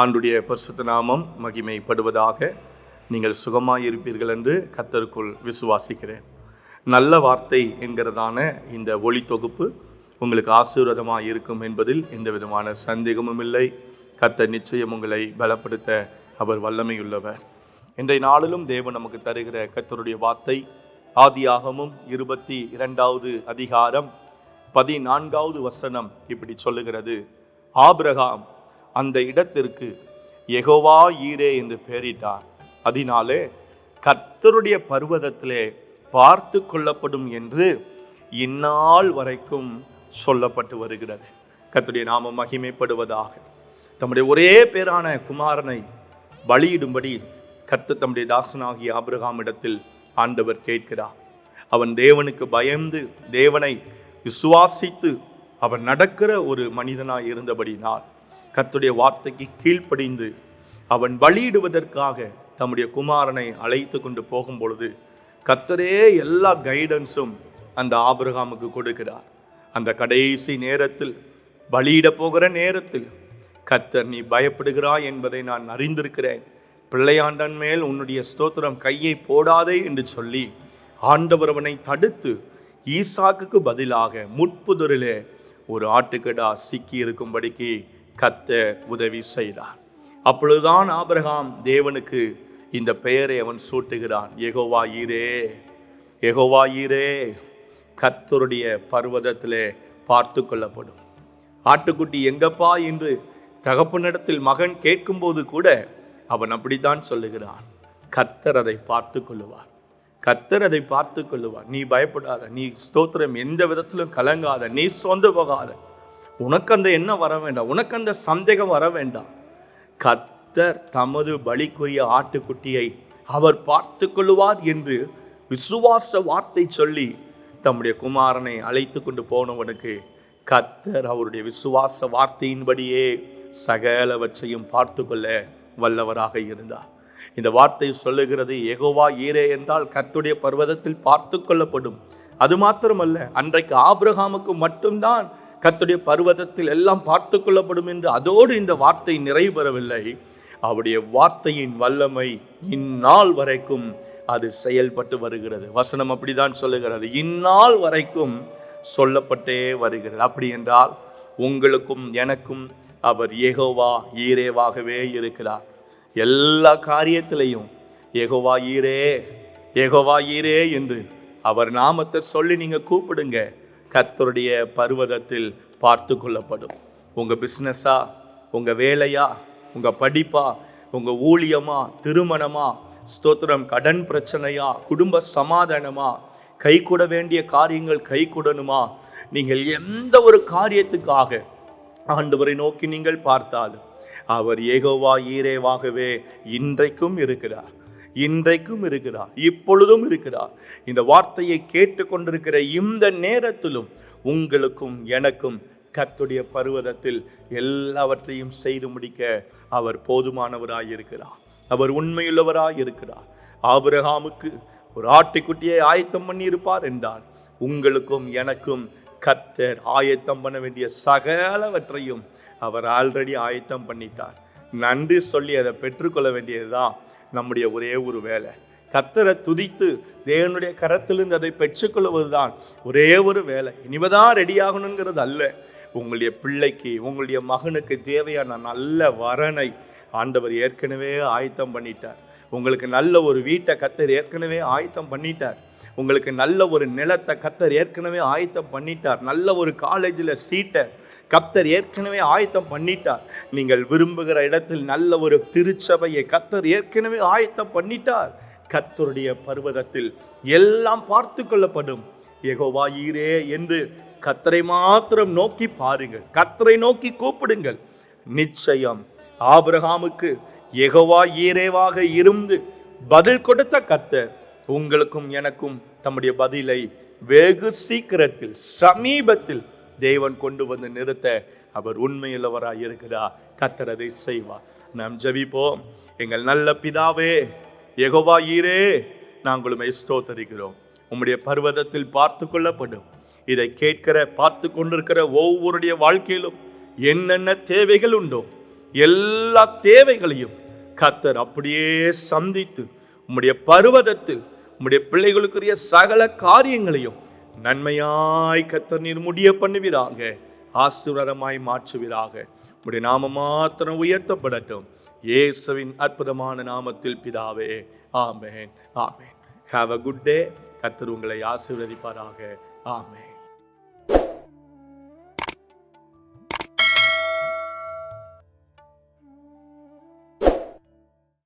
ஆண்டுடைய பரிசுத்த நாமம் மகிமைப்படுவதாக நீங்கள் சுகமாயிருப்பீர்கள் என்று கத்தருக்குள் விசுவாசிக்கிறேன். நல்ல வார்த்தை என்கிறதான இந்த ஒளி தொகுப்பு உங்களுக்கு ஆசீர்வாதமாக இருக்கும் என்பதில் எந்த விதமான சந்தேகமும் இல்லை. கத்தர் நிச்சயம் உங்களை பலப்படுத்த அவர் வல்லமையுள்ளவர். இன்றைய நாளிலும் தேவன் நமக்கு தருகிற கத்தருடைய வார்த்தை ஆதியாகமும் இருபத்தி இரண்டாவது அதிகாரம் பதினான்காவது வசனம் இப்படி சொல்லுகிறது. ஆபிரகாம் அந்த இடத்திற்கு எகோவா ஈரே என்று பெயரிட்டார். அதனாலே கர்த்தருடைய பர்வதத்திலே பார்த்து கொள்ளப்படும் என்று இந்நாள் வரைக்கும் சொல்லப்பட்டு வருகிறது. கத்துடைய நாமம் மகிமைப்படுவதாக. தம்முடைய ஒரே பேரான குமாரனை பலியிடும்படி கத்து தம்முடைய தாசனாகிய ஆபிரகாமிடத்தில் ஆண்டவர் கேட்கிறார். அவன் தேவனுக்கு பயந்து தேவனை விசுவாசித்து அவன் நடக்கிற ஒரு மனிதனாய் இருந்தபடினால் கத்துடைய வார்த்தைக்கு கீழ்ப்படிந்து அவன் வழியிடுவதற்காக தம்முடைய குமாரனை அழைத்து கொண்டு போகும் பொழுது கர்த்தரே எல்லா கைடன்ஸும் அந்த ஆபிரகாமுக்கு கொடுக்கிறார். அந்த கடைசி நேரத்தில் பலியிட போகிற நேரத்தில் கத்தர் நீ பயப்படுகிறாய் என்பதை நான் அறிந்திருக்கிறேன். பிள்ளையாண்டன் மேல் உன்னுடைய ஸ்தோத்திரம் கையை போடாதே என்று சொல்லி ஆண்டவரவனை தடுத்து ஈசாக்குக்கு பதிலாக முட்புதரிலே ஒரு ஆட்டுக்கடா சிக்கி இருக்கும்படிக்கு கத்த உதவி செய்தார். அப்பொழுதுதான் ஆபிரகாம் தேவனுக்கு இந்த பெயரை அவன் சூட்டுகிறான். எகோவா ஈரே எகோவா ஈரே கத்தருடைய பர்வதத்திலே பார்த்து கொள்ளப்படும். ஆட்டுக்குட்டி எங்கப்பா என்று தகப்பனிடத்தில் மகன் கேட்கும்போது கூட அவன் அப்படித்தான் சொல்லுகிறான். கத்தர் அதை பார்த்து கொள்ளுவார். கத்தர் அதை பார்த்து கொள்ளுவார். நீ பயப்படாத நீ ஸ்தோத்திரம் எந்த விதத்திலும் கலங்காத நீ சொந்த போகாத. உனக்கு அந்த எண்ணம் வர வேண்டாம். உனக்கு அந்த சந்தேகம் வர வேண்டாம். கர்த்தர் தமது பலிக்குரிய ஆட்டுக்குட்டியை அவர் பார்த்து கொள்ளுவார் என்று விசுவாச வார்த்தை சொல்லி தம்முடைய குமாரனை அழைத்து கொண்டு போனவனுக்கு கர்த்தர் அவருடைய விசுவாச வார்த்தையின்படியே சகலவற்றையும் பார்த்து கொள்ள வல்லவராக இருந்தார். இந்த வார்த்தை சொல்லுகிறது எகோவா ஈரே என்றால் கத்துடைய பர்வதத்தில் பார்த்து கொள்ளப்படும். அது மாத்திரமல்ல அன்றைக்கு ஆபிரகாமுக்கு மட்டும்தான் கத்துடைய பர்வதத்தில் எல்லாம் பார்த்து கொள்ளப்படும் என்று அதோடு இந்த வார்த்தை நிறைவேறவில்லை அவருடைய வார்த்தையின் வல்லமை இந்நாள் வரைக்கும் அது செயல்பட்டு வருகிறது. வசனம் அப்படிதான் சொல்லுகிறது. இந்நாள் வரைக்கும் சொல்லப்பட்டே வருகிறது. அப்படி என்றால் உங்களுக்கும் எனக்கும் அவர் ஏகோவா ஈரேவாகவே இருக்கிறார். எல்லா காரியத்திலையும் ஏகோவா ஈரே ஏகோவா ஈரே என்று அவர் நாமத்தை சொல்லி நீங்கள் கூப்பிடுங்க. கர்த்தருடைய பருவதத்தில் பார்த்து கொள்ளப்படும். உங்கள் பிஸ்னஸா உங்கள் வேலையா உங்கள் படிப்பா உங்கள் ஊழியமா திருமணமா ஸ்தோத்திரம் கடன் பிரச்சனையா குடும்ப சமாதானமா கை கூட வேண்டிய காரியங்கள் கை கூடணுமா? நீங்கள் எந்த ஒரு காரியத்துக்காக ஆண்டவரை நோக்கி நீங்கள் பார்த்தால் அவர் ஏகோவா ஈரேவாகவே இன்றைக்கும் இருக்கிறார். இன்றைக்கும் இருக்கிறார் இப்பொழுதும் இருக்கிறார். இந்த வார்த்தையை கேட்டுக்கொண்டிருக்கிற இந்த நேரத்திலும் உங்களுக்கும் எனக்கும் கத்துடைய பருவதத்தில் எல்லாவற்றையும் செய்து முடிக்க அவர் போதுமானவராய் இருக்கிறார் அவர் உண்மையுள்ளவராய் இருக்கிறார். ஆபிரகாமுக்கு ஒரு ஆட்டுக்குட்டியை ஆயத்தம் பண்ணி இருப்பார் என்றால் உங்களுக்கும் எனக்கும் கத்தர் ஆயத்தம் பண்ண வேண்டிய சகலவற்றையும் அவர் ஆல்ரெடி ஆயத்தம் பண்ணிட்டார். நன்றி சொல்லி அதை பெற்றுக்கொள்ள வேண்டியதுதான் நம்முடைய ஒரே ஒரு வேலை. கத்தரை துதித்து தேவனுடைய கரத்திலிருந்து அதை பெற்றுக்கொள்வது தான் ஒரே ஒரு வேலை. இனிமேதான் ரெடி ஆகணுங்கிறது அல்ல. உங்களுடைய பிள்ளைக்கு உங்களுடைய மகனுக்கு தேவையான நல்ல வரனை ஆண்டவர் ஏற்கனவே ஆயத்தம் பண்ணிட்டார். உங்களுக்கு நல்ல ஒரு வீட்டை கத்தர் ஏற்கனவே ஆயத்தம் பண்ணிட்டார். உங்களுக்கு நல்ல ஒரு நிலத்தை கத்தர் ஏற்கனவே ஆயத்தம் பண்ணிட்டார். நல்ல ஒரு காலேஜில் சீட்டை கத்தர் ஏற்கனவே ஆயத்தம் பண்ணிட்டார். நீங்கள் விரும்புகிற இடத்தில் நல்ல ஒரு திருச்சபையை கத்தர் ஏற்கனவே ஆயத்தம் பண்ணிட்டார். கத்தருடைய பர்வதத்தில் எல்லாம் பார்த்து கொள்ளப்படும். எகோவா ஈரே என்று கத்தரை மாத்திரம் நோக்கி பாருங்கள். கத்தரை நோக்கி கூப்பிடுங்கள். நிச்சயம் ஆபிரகாமுக்கு எகோவா ஈரேவாக இருந்து பதில் கொடுத்த கத்தர் உங்களுக்கும் எனக்கும் தம்முடைய பதிலை வெகு சீக்கிரத்தில் சமீபத்தில் தேவன் கொண்டு வந்து நிறுத்த அவர் உண்மையுள்ளவராக இருக்கிறா. கத்தரதை செய்வார். நாம் ஜபிப்போம். எங்கள் நல்ல பிதாவே எகோவா ஈரே நாங்கள் உம்மை ஸ்தோத்தரிக்கிறோம். உம்முடைய பர்வதத்தில் பார்த்து கொள்ளப்படும். இதை கேட்கிற பார்த்து கொண்டிருக்கிற ஒவ்வொருடைய வாழ்க்கையிலும் என்னென்ன தேவைகள் உண்டோ எல்லா தேவைகளையும் கத்தர் அப்படியே சந்தித்து உம்முடைய பருவதத்தில் உம்முடைய பிள்ளைகளுக்குரிய சகல காரியங்களையும் நன்மையாய் கத்தர் நீர் முடிய பண்ணுவீராக ஆசீர்வாதமாய் மாற்றுவீராக. உடைய நாம மாத்திரம் உயர்த்தப்படட்டும். இயேசுவின் அற்புதமான நாமத்தில் பிதாவே ஆமேன் ஆமேன். ஹாவ் அ குட் டே கத்தர் உங்களை ஆசீர்வதிப்பாராக. ஆமேன்.